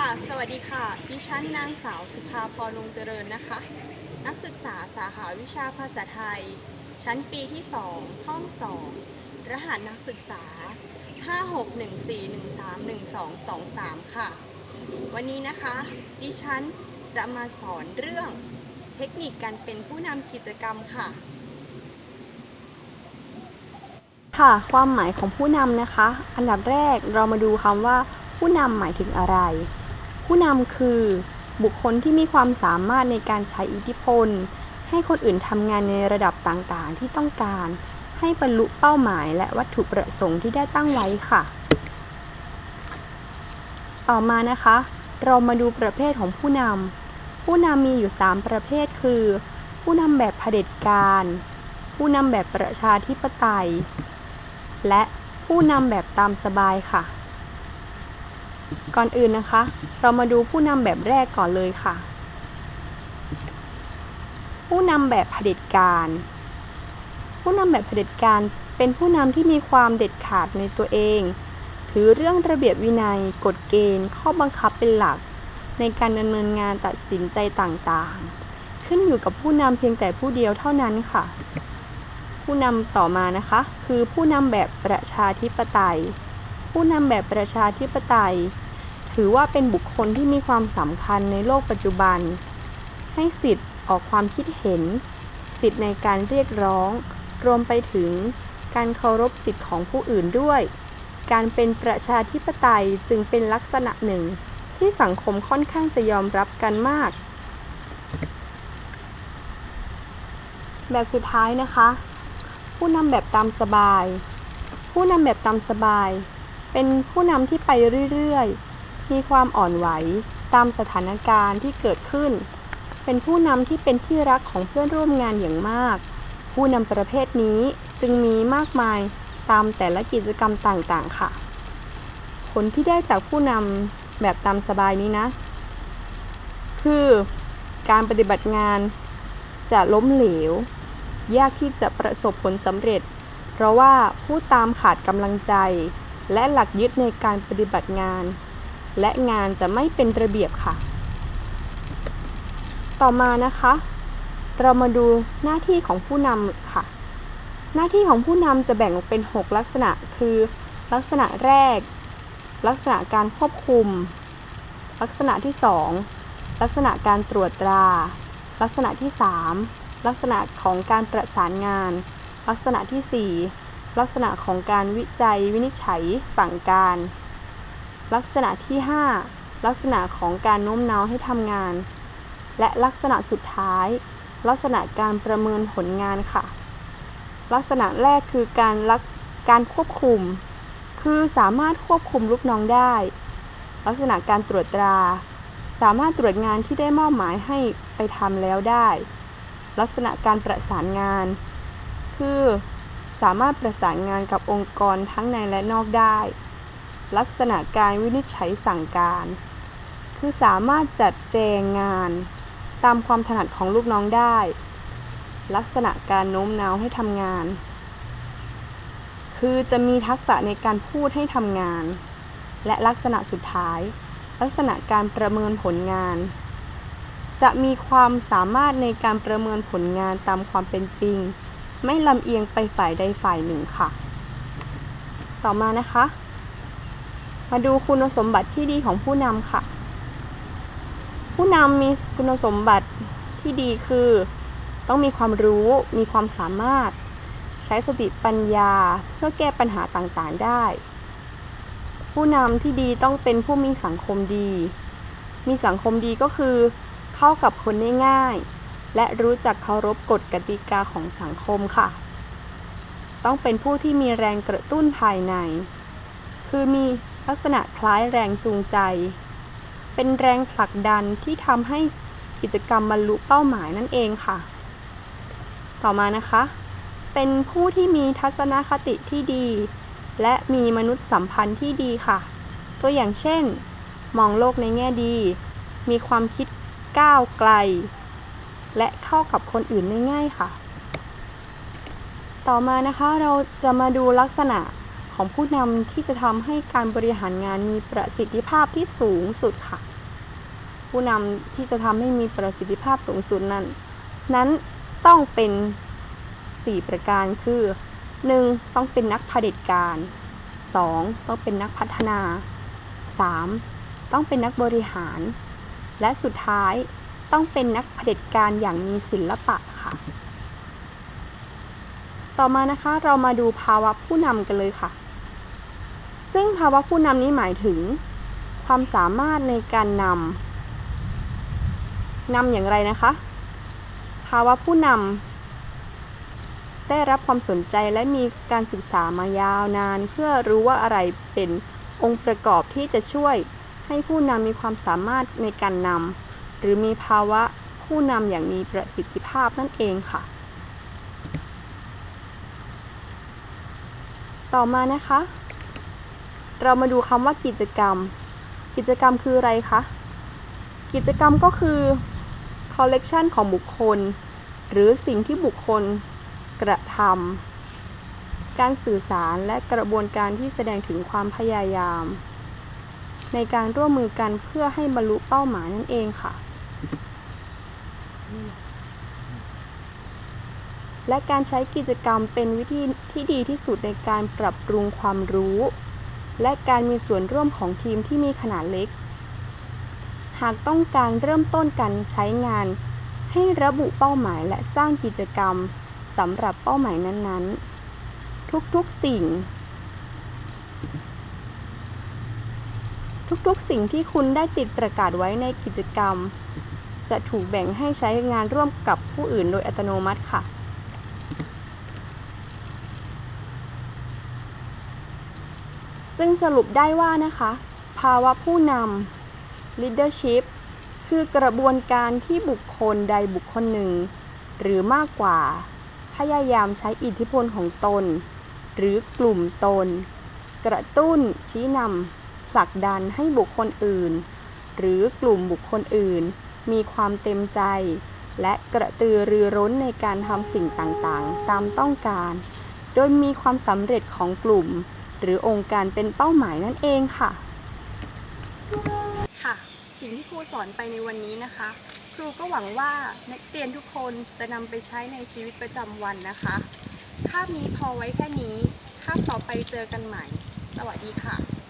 ค่ะ สวัสดีค่ะ ดิฉันนางสาวสุภาพรลงเจริญนะคะ นักศึกษาสาขาวิชาภาษาไทย ชั้นปีที่2ห้อง2รหัสนักศึกษา 5614131223 ค่ะ วันนี้นะคะ ดิฉันจะมาสอนเรื่องเทคนิคการเป็นผู้นำกิจกรรมค่ะ ค่ะ ความหมายของผู้นำนะคะ อันดับแรกเรามาดูคำว่าผู้นำหมายถึงอะไร ผู้นำคือ บุคคลที่มีความสามารถในการใช้อิทธิพล ให้คนอื่นทำงานในระดับต่างๆ ที่ต้องการ ให้บรรลุเป้าหมายและวัตถุประสงค์ที่ได้ตั้งไว้ค่ะ ต่อมานะคะ เรามาดูประเภทของผู้นำผู้นำมีอยู่ 3 ประเภทคือ ผู้นำแบบเผด็จการ ผู้นำแบบประชาธิปไตย และผู้นำแบบตามสบายค่ะ ก่อนอื่นนะคะ เรามาดูผู้นำแบบแรกก่อนเลยค่ะ ผู้นำแบบเผด็จการ ผู้นำแบบเผด็จการเป็นผู้นำที่มีความเด็ดขาดในตัวเอง ถือเรื่องระเบียบวินัย กฎเกณฑ์ ข้อบังคับเป็นหลัก ในการดำเนินงานตัดสินใจต่างๆ ขึ้นอยู่กับผู้นำเพียงแต่ผู้เดียวเท่านั้นค่ะ ผู้นำต่อมานะคะ คือผู้นำแบบประชาธิปไตย ผู้นำแบบประชาธิปไตย ถือว่าเป็นบุคคลที่มีความสำคัญในโลกปัจจุบัน ให้สิทธิ์ออกความคิดเห็น สิทธิ์ในการเรียกร้อง รวมไปถึงการเคารพสิทธิ์ของผู้อื่นด้วย การเป็นประชาธิปไตยจึงเป็นลักษณะหนึ่ง ที่สังคมค่อนข้างจะยอมรับกันมาก แบบสุดท้ายนะคะ ผู้นำแบบตามสบาย ผู้นำแบบตามสบาย เป็นผู้นำที่ไปเรื่อยๆ มีความอ่อนไหวตามสถานการณ์ที่เกิดขึ้น เป็นผู้นำที่เป็นที่รักของเพื่อนร่วมงานอย่างมาก ผู้นำประเภทนี้จึงมีมากมายตามแต่ละกิจกรรมต่างๆ ค่ะ ผลที่ได้จากผู้นำแบบตามสบายนี้นะ คือการปฏิบัติงานจะล้มเหลว ยากที่จะประสบผลสำเร็จ เพราะว่าผู้ตามขาดกำลังใจ และหลักยึดในการปฏิบัติงาน และงานจะไม่เป็นระเบียบค่ะ ต่อมานะคะ เรามาดูหน้าที่ของผู้นำค่ะ หน้าที่ของผู้นำจะแบ่งออกเป็น 6 ลักษณะ คือ ลักษณะแรก ลักษณะการควบคุม ลักษณะที่ 2 ลักษณะการตรวจตรา ลักษณะที่ 3 ลักษณะของการประสานงาน ลักษณะที่ 4 ลักษณะของการวิจัยวินิจฉัยสั่งการ ลักษณะที่ 5 ลักษณะของการโน้มน้าวให้ทำงาน และลักษณะสุดท้าย ลักษณะการประเมินผลงานค่ะ ลักษณะแรกคือการลักการควบคุม คือสามารถควบคุมลูกน้องได้ ลักษณะการตรวจตรา สามารถตรวจงานที่ได้มอบหมายให้ไปทำแล้วได้ ลักษณะการประสานงาน คือ สามารถประสานงานกับองค์กรทั้งในและนอกได้ ลักษณะการวินิจฉัยสั่งการ คือสามารถจัดแจงงาน ตามความถนัดของลูกน้องได้ ลักษณะการโน้มน้าวให้ทำงาน คือจะมีทักษะในการพูดให้ทำงาน และลักษณะสุดท้าย ลักษณะการประเมินผลงาน จะมีความสามารถในการประเมินผลงานตามความเป็นจริง ไม่ลำเอียงไปฝ่ายใดฝ่ายหนึ่งค่ะ ต่อมานะคะ มาดูคุณสมบัติที่ดีของผู้นำค่ะ ผู้นำมีคุณสมบัติที่ดีคือ ต้องมีความรู้ มีความสามารถ ใช้สติปัญญาเพื่อแก้ปัญหาต่างๆได้ ผู้นำที่ดีต้องเป็นผู้มีสังคมดี มีสังคมดีก็คือ เข้ากับคนได้ง่าย และรู้จักเคารพกฎกติกาของสังคมค่ะ ต้องเป็นผู้ที่มีแรงกระตุ้นภายใน คือมีลักษณะคล้ายแรงจูงใจ เป็นแรงผลักดันที่ทำให้กิจกรรมบรรลุเป้าหมายนั่นเองค่ะ ต่อมานะคะ เป็นผู้ที่มีทัศนคติที่ดี และมีมนุษยสัมพันธ์ที่ดีค่ะ ตัวอย่างเช่น มองโลกในแง่ดี มีความคิดก้าวไกล และเข้ากับคนอื่นได้ง่ายค่ะ ต่อมานะคะเราจะมาดูลักษณะของผู้นำที่จะทำให้การบริหารงานมีประสิทธิภาพที่สูงสุดค่ะ ผู้นำที่จะทำให้มีประสิทธิภาพสูงสุดนั้น นั้นต้องเป็น 4 ประการคือ 1. ต้องเป็นนักเผด็จการ 2. ต้องเป็นนักพัฒนา 3. ต้องเป็นนักบริหาร และสุดท้าย ต้องเป็นนักเผด็จการอย่างมีศิลปะค่ะ ต่อมานะคะเรามาดูภาวะผู้นำกันเลยค่ะ ซึ่งภาวะผู้นำนี้หมายถึง ความสามารถในการนำนำอย่างไรนะคะ ภาวะผู้นำได้รับความสนใจและมีการศึกษามายาวนาน เพื่อรู้ว่าอะไรเป็นองค์ประกอบที่จะช่วยให้ผู้นำมีความสามารถในการนำ หรือมีภาวะผู้นำอย่างมีประสิทธิภาพนั่นเองค่ะ ต่อมานะคะ เรามาดูคำว่ากิจกรรม กิจกรรมคืออะไรคะ กิจกรรมก็คือ collection ของบุคคล หรือสิ่งที่บุคคลกระทำการสื่อสารและกระบวนการที่แสดงถึงความพยายาม ในการร่วมมือกันเพื่อให้บรรลุเป้าหมายนั่นเองค่ะ และการใช้กิจกรรมเป็นวิธีที่ดีที่สุดในการปรับปรุงความรู้ และการมีส่วนร่วมของทีมที่มีขนาดเล็ก หากต้องการเริ่มต้นการใช้งาน ให้ระบุเป้าหมายและสร้างกิจกรรมสำหรับเป้าหมายนั้นๆ ทุกๆสิ่ง ทุกๆสิ่งที่คุณได้ติดประกาศไว้ในกิจกรรม จะถูกแบ่งให้ใช้งานร่วมกับผู้อื่นโดยอัตโนมัติค่ะ ซึ่งสรุปได้ว่านะคะ ภาวะผู้นำ leadership คือกระบวนการที่บุคคลใดบุคคลหนึ่ง หรือมากกว่า พยายามใช้อิทธิพลของตน หรือกลุ่มตน กระตุ้นชี้นำผลักดันให้บุคคลอื่น หรือกลุ่มบุคคลอื่น มีความเต็มใจ และกระตือรือร้นในการทำสิ่งต่างๆ ตามต้องการ โดยมีความสำเร็จของกลุ่ม หรือองค์การเป็นเป้าหมายนั่นเองค่ะ ค่ะ สิ่งที่ครูสอนไปในวันนี้นะคะ ครูก็หวังว่านักเรียนทุกคนจะนำไปใช้ในชีวิตประจำวันนะคะ คาบนี้พอไว้แค่นี้ คาบต่อไปเจอกันใหม่ สวัสดีค่ะ